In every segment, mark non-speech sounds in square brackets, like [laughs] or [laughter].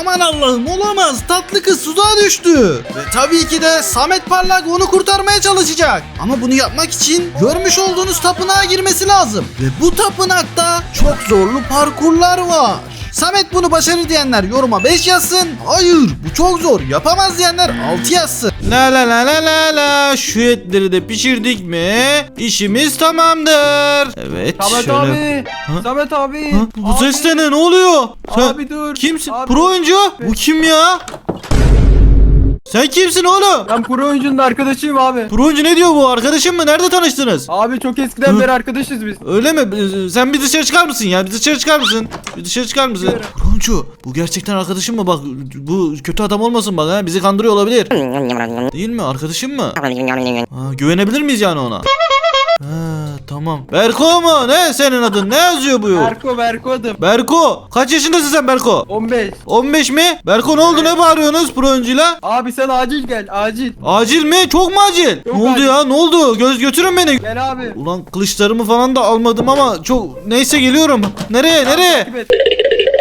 Aman Allah'ım olamaz. Tatlı kız tuzağa düştü. Ve tabii ki de Samet Parlak onu kurtarmaya çalışacak. Ama bunu yapmak için görmüş olduğunuz tapınağa girmesi lazım. Ve bu tapınakta çok zorlu parkurlar var. Samet bunu başarır diyenler yoruma 5 yazsın. Hayır bu çok zor yapamaz diyenler 6 yazsın. La la la la la la şu etleri de pişirdik mi işimiz tamamdır. Evet Samet şöyle. abi. Ha? Samet abi. Ha, bu Abi. ses de ne? Ne oluyor? Sen Abi dur. kimsin? Abi. Pro oyuncu? Bu kim ya? Sen kimsin oğlum? Ben pro oyuncunun arkadaşıyım abi. Pro oyuncu ne diyor bu? Arkadaşın mı? Nerede tanıştınız? Abi çok eskiden Hı? beri arkadaşız biz. Öyle mi? Ee, Sen bir dışarı çıkar mısın ya? Bir dışarı çıkar mısın? Bir dışarı çıkar mısın? Pro oyuncu bu gerçekten arkadaşın mı? Bak bu kötü adam olmasın bak ha. Bizi kandırıyor olabilir. Değil mi? Arkadaşın mı? [laughs] Ha, güvenebilir miyiz yani ona? [laughs] Ha, tamam. Berko mu? Ne senin adın? Ne yazıyor bu? Berko Berko adım. Berko. Kaç yaşındasın sen Berko? 15. 15 mi? Berko ne oldu ne bağırıyorsunuz pro? Abi sen acil gel acil. Acil mi? Çok mu acil? Çok ne oldu acil. ya? Ne oldu? Göz götürün beni. Gel abi. Ulan kılıçlarımı falan da almadım ama çok neyse geliyorum. Nereye? Nereye?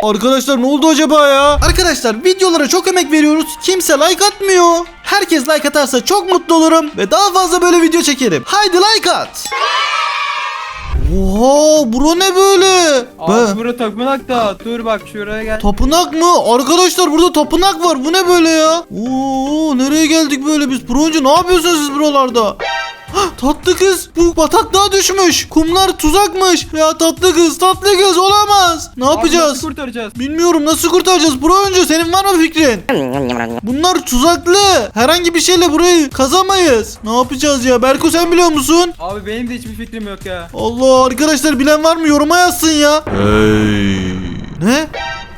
Arkadaşlar ne oldu acaba ya? Arkadaşlar videolara çok emek veriyoruz. Kimse like atmıyor. Herkes like atarsa çok mutlu olurum ve daha fazla böyle video çekerim. Haydi like at. Oha bura ne böyle? Abi Ben- bura tapınak da. Dur bak şuraya gel. Tapınak mı? Arkadaşlar burada tapınak var. Bu ne böyle ya? Oo nereye geldik böyle biz? Broncu ne yapıyorsunuz siz buralarda? [gasps] Tatlı kız bu bataklığa düşmüş. Kumlar tuzakmış. Ya tatlı kız tatlı kız olamaz. Ne Abi yapacağız? nasıl kurtaracağız? Bilmiyorum nasıl kurtaracağız Broncu senin var mı fikrin? Bunlar tuzaklı. Herhangi bir şeyle burayı kazamayız. Ne yapacağız ya? Berko sen biliyor musun? Abi benim de hiçbir fikrim yok ya. Allah arkadaşlar bilen var mı? Yoruma yazsın ya. Hey. Ne?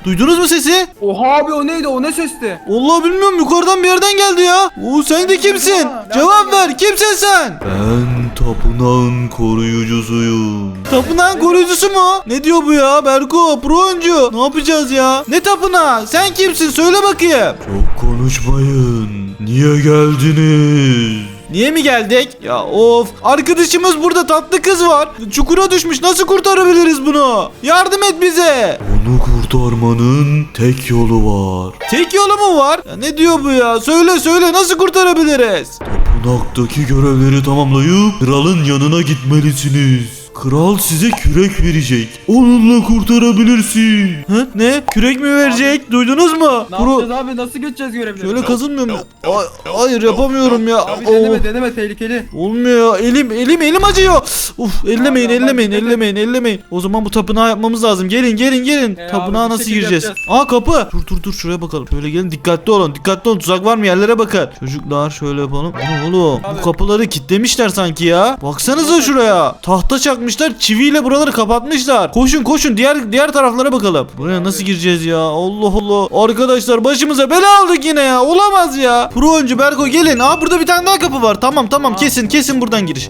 Duydunuz mu sesi? Oha abi o neydi o ne sesti? Allah bilmiyorum yukarıdan bir yerden geldi ya. Oo sen de kimsin? Nereden Cevap ver. geldi? Kimsin sen? Ben tapınağın koruyucusuyum. Tapınağın koruyucusu mu? Ne diyor bu ya? Berko, pro oyuncu. Ne yapacağız ya? Ne tapınağı? Sen kimsin? Söyle bakayım. Çok konuşmayın. Niye geldiniz? Niye mi geldik? Ya of. Arkadaşımız burada tatlı kız var. Çukura düşmüş. Nasıl kurtarabiliriz bunu? Yardım et bize. Onu kurtarmanın tek yolu var. Tek yolu mu var? Ya ne diyor bu ya? Söyle söyle nasıl kurtarabiliriz? Tapınaktaki görevleri tamamlayıp kralın yanına gitmelisiniz. Kral size kürek verecek. Onunla kurtarabilirsin. Hı? Ne? Kürek mi verecek? Duydunuz mu? Ne Pro- yapacağız abi nasıl geçeceğiz görevleri? Şöyle kazınmıyor mu? Ay- hayır yapamıyorum ya. Abi Oo. deneme deneme tehlikeli. Olmuyor ya. Elim elim elim acıyor. Uf ellemeyin Abi, ellemeyin abi, ellemeyin ellemeyin. O zaman bu tapınağı yapmamız lazım. Gelin gelin gelin. E, Tapınağa abi, bir nasıl şekilde gireceğiz? yapacağız. Aa kapı. Dur dur dur şuraya bakalım. Şöyle gelin dikkatli olun. Dikkatli olun. Tuzak var mı? Yerlere bakın. Çocuklar şöyle yapalım. Oğlum oğlum. Bu Abi. kapıları kilitlemişler sanki ya. Baksanıza şuraya. Tahta çakmışlar. Çiviyle buraları kapatmışlar. Koşun koşun. Diğer diğer taraflara bakalım. Buraya nasıl gireceğiz ya? Allah Allah. Arkadaşlar başımıza bela aldık yine ya. Olamaz ya. Pro oyuncu Berko gelin. Aa burada bir tane daha kapı var. Tamam tamam kesin kesin buradan giriş.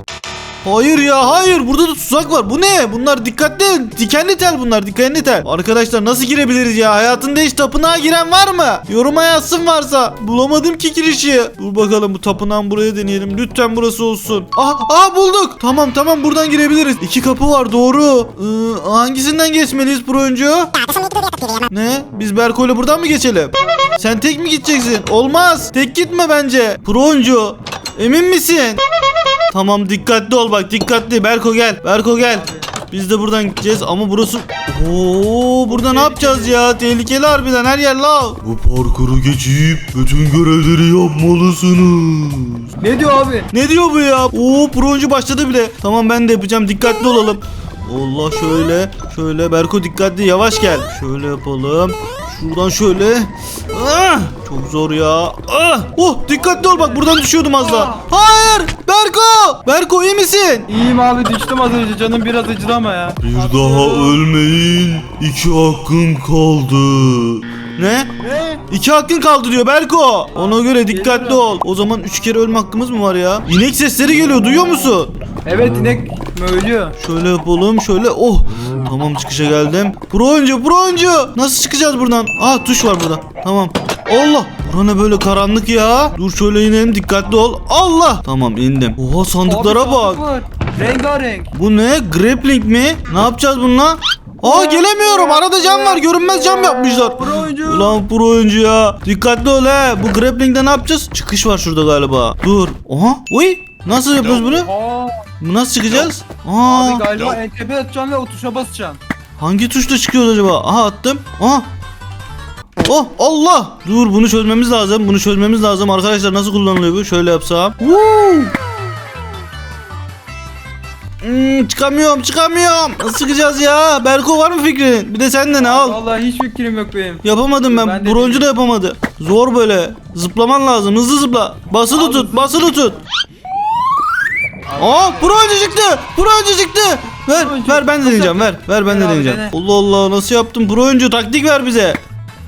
Hayır ya hayır burada da tuzak var. Bu ne? Bunlar dikkatli. Dikenli tel bunlar dikenli tel. Arkadaşlar nasıl girebiliriz ya? Hayatında hiç tapınağa giren var mı? Yoruma yazsın varsa. Bulamadım ki girişi. Dur bakalım bu tapınağın buraya deneyelim. Lütfen burası olsun. Ah, ah bulduk. Tamam tamam buradan girebiliriz. İki kapı var doğru. Ee, hangisinden geçmeliyiz pro oyuncu? Ne? Biz Berko'yla buradan mı geçelim? Sen tek mi gideceksin? Olmaz. Tek gitme bence. Pro oyuncu. Emin misin? Tamam dikkatli ol bak dikkatli. Berko gel. Berko gel. Biz de buradan gideceğiz ama burası... Oo burada ne yapacağız ya? Tehlikeli harbiden her yer lav. Bu parkuru geçip bütün görevleri yapmalısınız. Ne diyor abi? Ne diyor bu ya? Oo oyuncu başladı bile. Tamam ben de yapacağım dikkatli olalım. Allah şöyle şöyle Berko dikkatli yavaş gel. Şöyle yapalım. Şuradan şöyle. Ah, çok zor ya. Ah, oh dikkatli ol bak buradan düşüyordum az daha. Hayır Berko. Berko iyi misin? İyiyim abi düştüm az önce canım biraz acıdı ama ya. Bir daha ölmeyin. İki hakkın kaldı. Ne? Ne? İki hakkın kaldı diyor Berko. Ona göre dikkatli ol. O zaman üç kere ölme hakkımız mı var ya? İnek sesleri geliyor duyuyor musun? Evet inek möğlüyor. Şöyle yapalım şöyle oh tamam çıkışa geldim pro oyuncu Nasıl çıkacağız buradan Aa tuş var burada Tamam Allah Bura ne böyle karanlık ya Dur şöyle inelim dikkatli ol Allah Tamam indim Oha sandıklara Abi, bak sandık var. Rengarenk. Bu ne grappling mi Ne yapacağız bununla Aa gelemiyorum. Arada cam var. Görünmez cam yapmışlar. Pro oyuncu. Ulan pro oyuncu ya. Dikkatli ol he. Bu grappling'de ne yapacağız? Çıkış var şurada galiba. Dur. Aha. Uy. Nasıl yapıyoruz bunu? Aa, Bu Nasıl çıkacağız? Aa. abi galiba tepeye atacaksın ve o tuşa basacaksın. Hangi tuşla çıkıyoruz acaba? Aha attım. Aha. Oh Allah! Dur bunu çözmemiz lazım. Bunu çözmemiz lazım. Arkadaşlar nasıl kullanılıyor bu? Şöyle yapsam. Woo! Hmm, çıkamıyorum çıkamıyorum. Nasıl çıkacağız ya? Berko var mı fikrin? Bir de sen de ne al. Vallahi hiç fikrim yok benim. Yapamadım ben. Ben de Broncu da yapamadı. Zor böyle. Zıplaman lazım. Hızlı zıpla. Basılı tut. Basılı tut. Aa broncu çıktı. Broncu çıktı. Ver Broncu. ver ben de Nasıl deneyeceğim. Ver ver ben de Ver abi, deneyeceğim. dene. Allah Allah nasıl yaptın? Broncu taktik ver bize.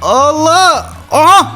Allah. Aha.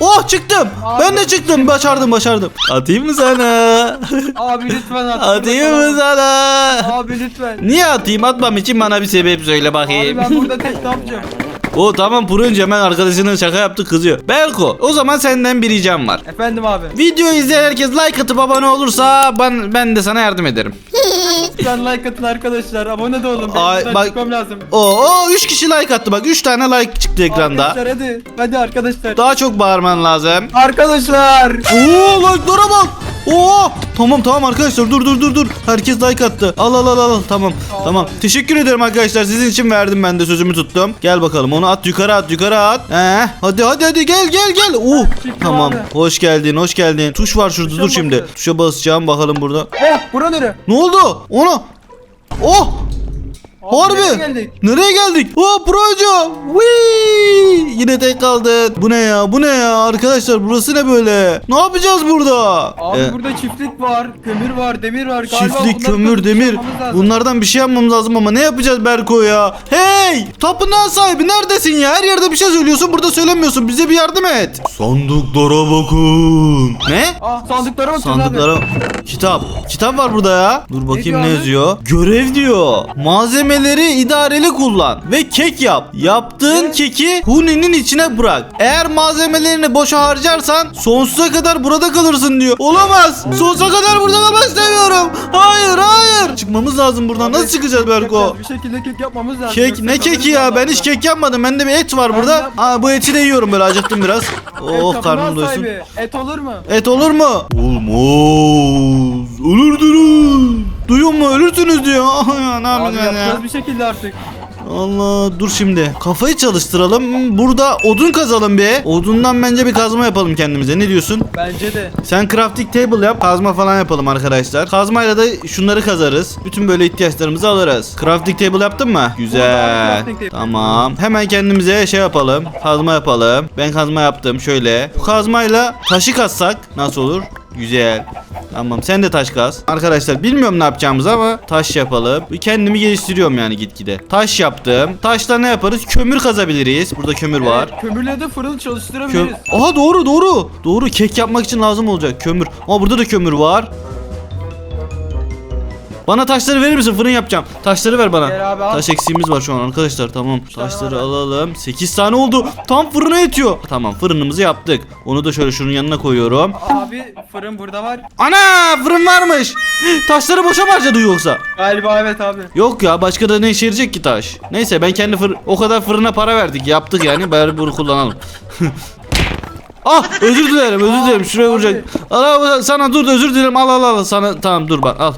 Oh çıktım. Abi, ben de çıktım. Başardım başardım. Atayım mı sana? [laughs] Abi lütfen at. Atayım mı sana? Abi lütfen. Niye atayım? Atmam için bana bir sebep söyle Abi bakayım. ben burada tek ne yapacağım? [laughs] O tamam Puruncu hemen arkadaşının şaka yaptı kızıyor. Berko o zaman senden bir ricam var. Efendim abi. Video izleyen herkes like atıp abone olursa ben ben de sana yardım ederim. [laughs] Lütfen like atın arkadaşlar. Abone de olun. Benim Ay, bak- çıkmam lazım. Oo, o 3 kişi like attı bak 3 tane like çıktı ekranda. Arkadaşlar hadi. Hadi arkadaşlar. Daha çok bağırman lazım. Arkadaşlar. Oo like'lara bak. Oo tamam tamam arkadaşlar dur dur dur dur. Herkes like attı. Al al al al tamam. Tamam. Teşekkür ederim arkadaşlar. Sizin için verdim ben de sözümü tuttum. Gel bakalım onu at yukarı at yukarı at. Ee, hadi hadi hadi gel gel gel. Çıktım tamam. abi. Hoş geldin hoş geldin. Tuş var şurada Tuşa dur şimdi. basacağız. Tuşa basacağım bakalım burada. Oh bura nere? Ne oldu? Onu. Oh! Abi, Harbi. nereye geldik? Nereye geldik? Oh projo. Whee! Yine tek kaldı. Bu ne ya? Bu ne ya? Arkadaşlar burası ne böyle? Ne yapacağız burada? Abi Ee, burada çiftlik var, kömür var, demir var. Galiba Çiftlik, bunları kömür, kazıp demir. yapmamız lazım. Bunlardan bir şey yapmamız lazım ama ne yapacağız Berko ya? Hey! Tapınağın sahibi neredesin ya? Her yerde bir şey söylüyorsun, burada söylemiyorsun. Bize bir yardım et. Sandıklara bakın. Ne? Ah sandıklara bakıyoruz Sandıklara kitap. Kitap var burada ya. Dur bakayım diyor ne, abi? yazıyor? Görev diyor. Malzemeleri idareli kullan ve kek yap. Yaptığın keki huninin içine bırak. Eğer malzemelerini boşa harcarsan sonsuza kadar burada kalırsın diyor. Olamaz. Sonsuza kadar burada kalmak istemiyorum. Hayır, hayır. Çıkmamız lazım buradan. Nasıl çıkacağız Berko? Bir şekilde kek yapmamız lazım. Kek ne keki ya? Ben hiç kek yapmadım. Bende bir et var burada. Ha bu eti de yiyorum böyle acıktım biraz. [laughs] Oh karnım doysun. Et olur mu? Et olur mu? Olmaz. Ölürdünüz. Duyuyor mu? Ölürsünüz diyor. [laughs] Ah ya ne Abi yapacaksın ya? yapacağız bir şekilde artık. Allah dur şimdi. Kafayı çalıştıralım. Burada odun kazalım bir. Odundan bence bir kazma yapalım kendimize. Ne diyorsun? Bence de. Sen crafting table yap. Kazma falan yapalım arkadaşlar. Kazmayla da şunları kazarız. Bütün böyle ihtiyaçlarımızı alırız. Crafting table yaptın mı? Güzel. crafting table. Tamam. Hemen kendimize şey yapalım. Kazma yapalım. Ben kazma yaptım şöyle. Bu kazmayla taşı kazsak nasıl olur? Güzel. Tamam sen de taş kaz. Arkadaşlar bilmiyorum ne yapacağımızı ama taş yapalım. Kendimi geliştiriyorum yani gitgide. Taş yaptım. Taşla ne yaparız? Kömür kazabiliriz. Burada kömür var. Evet, kömürle de fırın Köm çalıştırabiliriz. Aha doğru doğru. Doğru kek yapmak için lazım olacak kömür. Ama burada da kömür var. Bana taşları verir misin? Fırın yapacağım. Taşları ver bana. Gel abi, al. Taş eksiğimiz var şu an arkadaşlar. Tamam. Taşları alalım. 8 tane oldu. Tam fırına yetiyor. Tamam fırınımızı yaptık. Onu da şöyle şunun yanına koyuyorum. Abi fırın burada var. Ana fırın varmış. Taşları boşa mı harcadı yoksa? Galiba evet abi. Yok ya başka da ne işe yarayacak ki taş? Neyse ben kendi fır o kadar fırına para verdik yaptık yani bari bunu kullanalım. [laughs] ah özür dilerim özür dilerim şuraya vuracak. Al, al sana dur da özür dilerim al al al sana tamam dur bak al.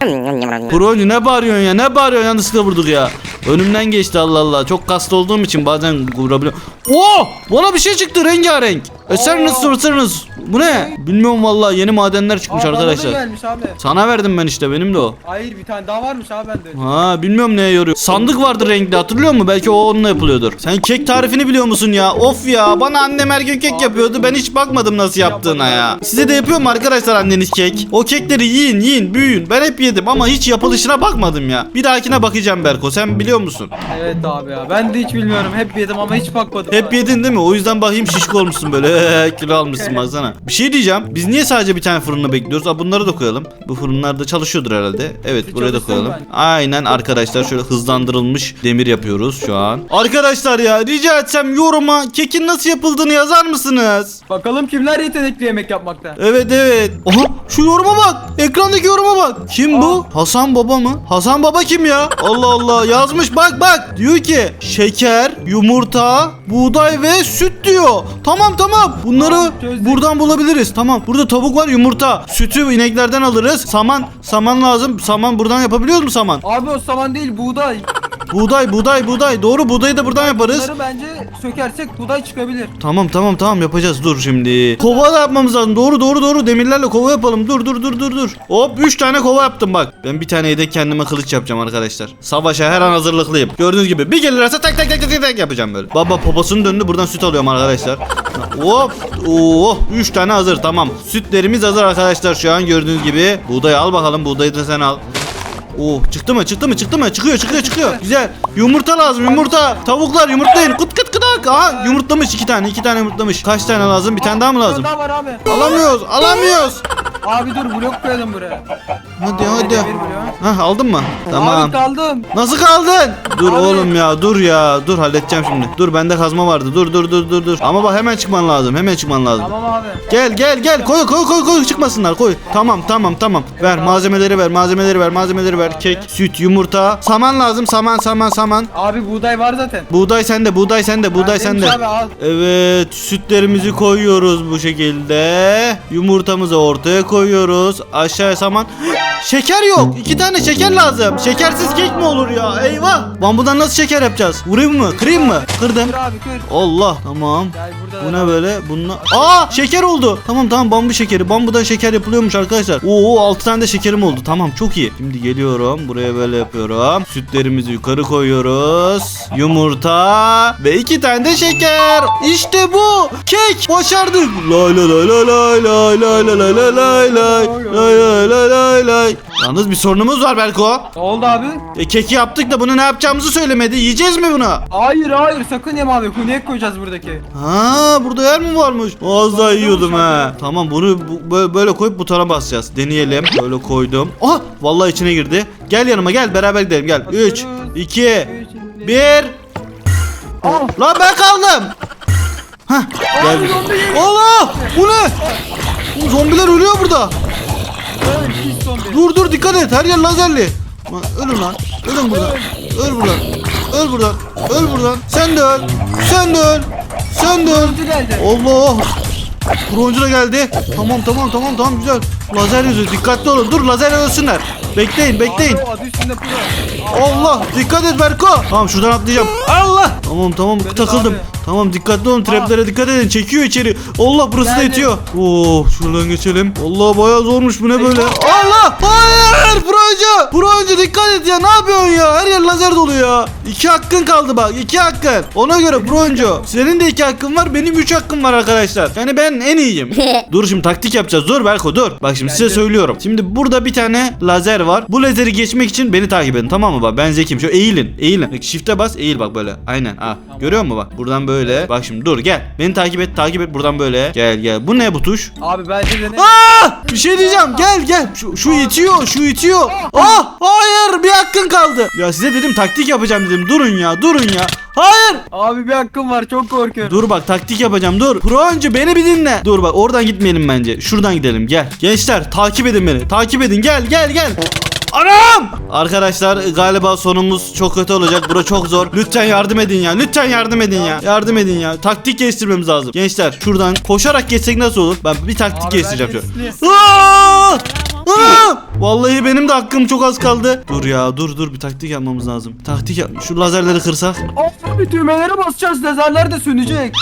Pro'cu ne bağırıyorsun ya ne bağırıyorsun yanlışlıkla vurduk ya. Önümden geçti Allah Allah çok kaslı olduğum için bazen vurabiliyorum. Oo bana bir şey çıktı rengarenk. Eseriniz Oo. sırsınız. Bu ne? Bilmiyorum vallahi yeni madenler çıkmış Aa, bana da arkadaşlar. gelmiş abi. Sana verdim ben işte benim de o. Hayır bir tane daha varmış abi bende. Ha bilmiyorum neye yarıyor. Sandık vardı renkli hatırlıyor musun? Belki o onunla yapılıyordur. Sen kek tarifini biliyor musun ya? Of ya bana annem her gün kek yapıyordu. Ben hiç bakmadım nasıl yaptığına ya. Size de yapıyor mu arkadaşlar anneniz kek? O kekleri yiyin yiyin büyüyün. Ben hep yedim ama hiç yapılışına bakmadım ya. Bir dahakine bakacağım Berko. Sen biliyor musun? Evet abi ya. Ben de hiç bilmiyorum. Hep yedim ama hiç bakmadım. Hep yedin değil mi? O yüzden bakayım şişko olmuşsun böyle. [laughs] Kilo almışsın baksana. Bir şey diyeceğim. Biz niye sadece bir tane fırını bekliyoruz? Aa, bunları da koyalım. Bu fırınlar da çalışıyordur herhalde. Evet buraya da koyalım. Aynen arkadaşlar şöyle hızlandırılmış demir yapıyoruz şu an. Arkadaşlar ya rica etsem yoruma kekin nasıl yapıldığını yazar mısınız? Bakalım kimler yetenekli yemek yapmakta. Evet evet. Aha şu yoruma bak. Ekrandaki yoruma bak. Kim bu? Hasan Baba mı? Hasan Baba kim ya? Allah Allah yazmış bak bak. Diyor ki şeker, yumurta, buğday ve süt diyor. Tamam tamam. Bunları Tamam, çözdük. buradan bulabiliriz. Tamam. Burada tavuk var, yumurta. Sütü ineklerden alırız. Saman, saman lazım. Saman buradan yapabiliyor mu saman? Abi o saman değil buğday. Buğday, buğday, buğday. Doğru buğdayı da buradan yaparız. Bunları bence sökersek buğday çıkabilir. Tamam tamam tamam yapacağız dur şimdi. Kova da yapmamız lazım. Doğru doğru doğru demirlerle kova yapalım. Dur dur dur dur dur. Hop 3 tane kova yaptım bak. Ben bir tane yedek kendime kılıç yapacağım arkadaşlar. Savaşa her an hazırlıklıyım. Gördüğünüz gibi bir gelirse tak tak tak tak tak yapacağım böyle. Baba poposunu döndü buradan süt alıyorum arkadaşlar. Hop. Oo 3 tane hazır tamam. Sütlerimiz hazır arkadaşlar şu an gördüğünüz gibi. Buğdayı al bakalım buğdayı da sen al. Oo çıktı mı? Çıktı mı? Çıktı mı? Çıkıyor çıkıyor çıkıyor. Güzel. Yumurta lazım yumurta. Tavuklar yumurtlayın. Kıt kıt kıdak aha yumurtlamış iki tane iki tane yumurtlamış. Kaç tane lazım? Bir tane daha mı lazım? Daha var abi. alamıyoruz alamıyoruz. Abi dur blok koyalım buraya. Hadi hadi. Hah aldın mı tamam Abi kaldım. nasıl kaldın dur Abi. oğlum ya dur ya dur halledeceğim şimdi dur bende kazma vardı dur dur dur dur dur ama bak hemen çıkman lazım hemen çıkman lazım Tamam abi. Gel gel gel koy koy koy koy çıkmasınlar koy. Tamam tamam tamam. Ver malzemeleri ver malzemeleri ver malzemeleri ver. Kek, süt, yumurta. Saman lazım saman saman saman. Abi buğday var zaten. Buğday sende buğday sende buğday sende. Abi al. Evet sütlerimizi koyuyoruz bu şekilde. Yumurtamızı ortaya koyuyoruz. Aşağıya saman. Şeker yok. İki tane şeker lazım. Şekersiz kek mi olur ya? Eyvah. Bambudan nasıl şeker yapacağız? Vurayım mı? Kırayım mı? Kırdım. Kır abi kır. Allah. Tamam. Gel burada. Bu ne böyle? Bununla... Aa şeker oldu. Tamam tamam bambu şekeri. Bambudan şeker yapılıyormuş arkadaşlar. Oo 6 tane de şekerim oldu. Tamam çok iyi. Şimdi geliyorum. Buraya böyle yapıyorum. Sütlerimizi yukarı koyuyoruz. Yumurta ve iki tane de şeker. İşte bu. Kek. Başardık. Lay lay lay lay lay lay lay lay lay lay lay lay lay lay lay lay. Yalnız bir sorunumuz var Berko. Ne oldu abi? E, keki yaptık da bunu ne yapacağımızı söylemedi. Yiyeceğiz mi bunu? Hayır hayır sakın yeme abi. Kuneye koyacağız buradaki. Ha burada yer mi varmış? Az daha yiyordum ha. Tamam bunu bu- böyle, böyle koyup butona basacağız. Deneyelim. Böyle koydum. Ah vallahi içine girdi. Gel yanıma gel beraber gidelim gel. 3 2 1 Al. Lan ben kaldım. Hah gel. Allah! Bu ne? Bu zombiler ölüyor burada. Dur dur dikkat et. Her yer lazerli. Ölün lan. Ölün buradan. Öl buradan. Öl buradan. Öl buradan. Sen de öl. Sen de öl. Sen de öl. Allah! Broncu da geldi. Tamam tamam tamam tamam güzel. Lazer yüzü dikkatli olun. Dur lazer ölsünler. Bekleyin bekleyin. Abi, adı üstünde pro. Allah dikkat et Berko. Tamam şuradan atlayacağım. Allah. Tamam tamam Dedim takıldım. abi. Tamam dikkatli olun traplere dikkat edin. Çekiyor içeri. Allah burası da Geldim. itiyor. Oo şuradan geçelim. Allah bayağı zormuş bu ne böyle. Allah! Hayır! Broncu! Broncu dikkat et ya. Ne yapıyorsun ya? Her yer lazer dolu ya. İki hakkın kaldı bak. iki hakkın. Ona göre Broncu. Senin de iki hakkın var. Benim üç hakkım var arkadaşlar. Yani ben en iyiyim. [laughs] dur şimdi taktik yapacağız. Dur Berko dur. Bak şimdi size Geldim. söylüyorum. Şimdi burada bir tane lazer var. Bu lazeri geçmek için beni takip edin tamam mı? Bak ben zekiyim. Şöyle eğilin. Eğilin. Bak shift'e bas eğil bak böyle. Aynen. Ha. Görüyor musun bak? Buradan böyle. Bak şimdi dur gel. Beni takip et. Takip et buradan böyle. Gel gel. Bu ne bu tuş? Abi bence de ne? Aa! Bir şey diyeceğim. Gel gel. Şu, şu itiyor. Şu itiyor. Ah! Hayır. Bir hakkın kaldı. Ya size dedim taktik yapacağım dedim. Durun ya. Durun ya. Hayır. Abi bir hakkım var çok korkuyorum. Dur bak taktik yapacağım dur. Pro önce beni bir dinle. Dur bak oradan gitmeyelim bence. Şuradan gidelim gel. Gençler takip edin beni. Takip edin gel gel gel. Anam! Arkadaşlar galiba sonumuz çok kötü olacak. Bura çok zor. Lütfen yardım edin ya. Lütfen yardım edin ya. Yardım edin ya. Taktik geliştirmemiz lazım. Gençler şuradan koşarak geçsek nasıl olur? Ben bir taktik Abi geliştireceğim şöyle. Aa! Vallahi benim de hakkım çok az kaldı. Dur ya dur dur bir taktik yapmamız lazım. Taktik yap. Şu lazerleri kırsak. Abi düğmelere basacağız lazerler de sönecek.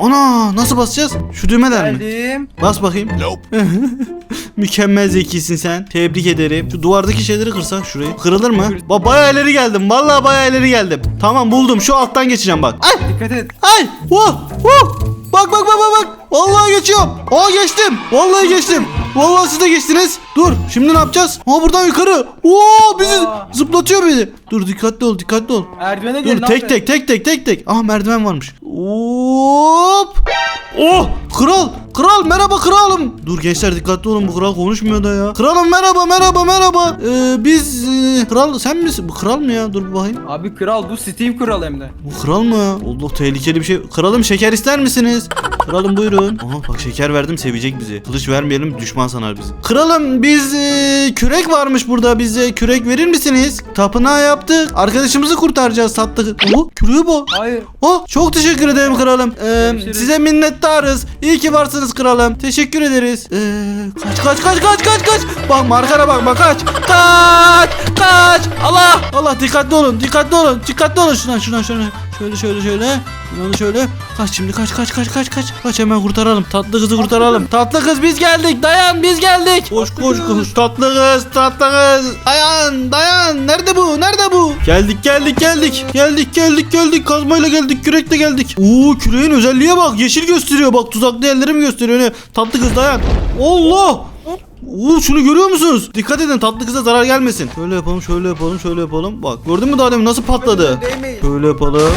Ana nasıl basacağız? Şu düğmeler mi? Geldim. Bas bakayım. [laughs] Mükemmel zekisin sen. Tebrik ederim. Şu duvardaki şeyleri kırsak şurayı. Kırılır mı? Ba bayağı ileri geldim. Vallahi bayağı ileri geldim. Tamam buldum. Şu alttan geçeceğim bak. Ay! Dikkat et. Ay! Oh! Oh! Bak bak bak bak bak. Vallahi geçiyorum. Aa geçtim. Vallahi geçtim. Vallahi siz de geçtiniz. Dur. Şimdi ne yapacağız? Aa buradan yukarı. Oo bizi Aa. zıplatıyor bizi. Dur dikkatli ol, dikkatli ol. Merdivene gelin Dur tek tek tek tek tek tek. Aha merdiven varmış. Hop. Oh! Kral! Kral merhaba kralım. Dur gençler dikkatli olun bu kral konuşmuyor da ya. Kralım merhaba merhaba merhaba. Ee, biz e, kral sen misin? Bu kral mı ya? Dur bir bakayım. Abi kral bu Steve kral hem de. Bu kral mı ya? Allah tehlikeli bir şey. Kralım şeker ister misiniz? Kralım buyurun. Aha bak şeker verdim sevecek bizi. Kılıç vermeyelim düşman sanar bizi. Kralım biz e, kürek varmış burada bize kürek verir misiniz? Tapınağı yaptık. Arkadaşımızı kurtaracağız sattık. Oh küreğe bak. Hayır. Oh çok teşekkür ederim kralım. Ee, Görüşürüz. size minnettarız. İyi ki varsınız kralım. Teşekkür ederiz. Ee, kaç kaç kaç kaç kaç kaç. Bakma arkana bakma kaç. Kaç kaç. Allah Allah dikkatli olun dikkatli olun dikkatli olun şuna şuna şuna. Şöyle şöyle şöyle. Şuradan şöyle. Kaç şimdi kaç kaç kaç kaç kaç. Kaç hemen kurtaralım. Tatlı kızı kurtaralım. Tatlı kız biz geldik. Dayan biz geldik. Koş koş koş. Tatlı kız tatlı kız. Dayan dayan. Nerede bu? Nerede bu? Geldik geldik geldik. Geldik geldik geldik. Kazmayla geldik. Kürekle geldik. Oo küreğin özelliğe bak. Yeşil gösteriyor. Bak tuzaklı yerleri mi gösteriyor? Ne? Tatlı kız dayan. Allah. Oo şunu görüyor musunuz? Dikkat edin tatlı kıza zarar gelmesin. Şöyle yapalım, şöyle yapalım, şöyle yapalım. Bak gördün mü daha demin nasıl patladı? Şöyle yapalım.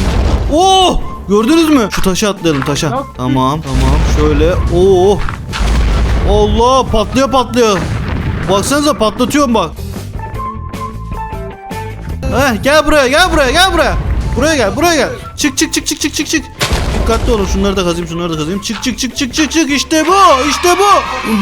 Oo! Gördünüz mü? Şu taşa atlayalım taşa. Yok. Tamam, tamam. Şöyle. Oo! Allah patlıyor patlıyor. Baksanıza patlatıyorum bak. Heh, gel buraya, gel buraya, gel buraya. Buraya gel, buraya gel. Çık çık çık çık çık çık çık. Dikkatli olun şunları da kazayım şunları da kazayım. Çık çık çık çık çık çık işte bu işte bu.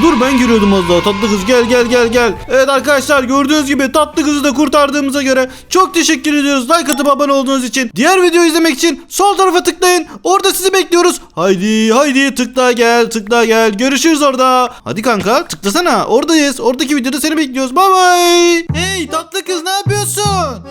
Dur ben giriyordum az daha tatlı kız gel gel gel gel. Evet arkadaşlar gördüğünüz gibi tatlı kızı da kurtardığımıza göre çok teşekkür ediyoruz. Like atıp abone olduğunuz için. Diğer videoyu izlemek için sol tarafa tıklayın. Orada sizi bekliyoruz. Haydi haydi tıkla gel tıkla gel. Görüşürüz orada. Hadi kanka tıklasana oradayız. Oradaki videoda seni bekliyoruz. Bay bay. Hey tatlı kız ne yapıyorsun?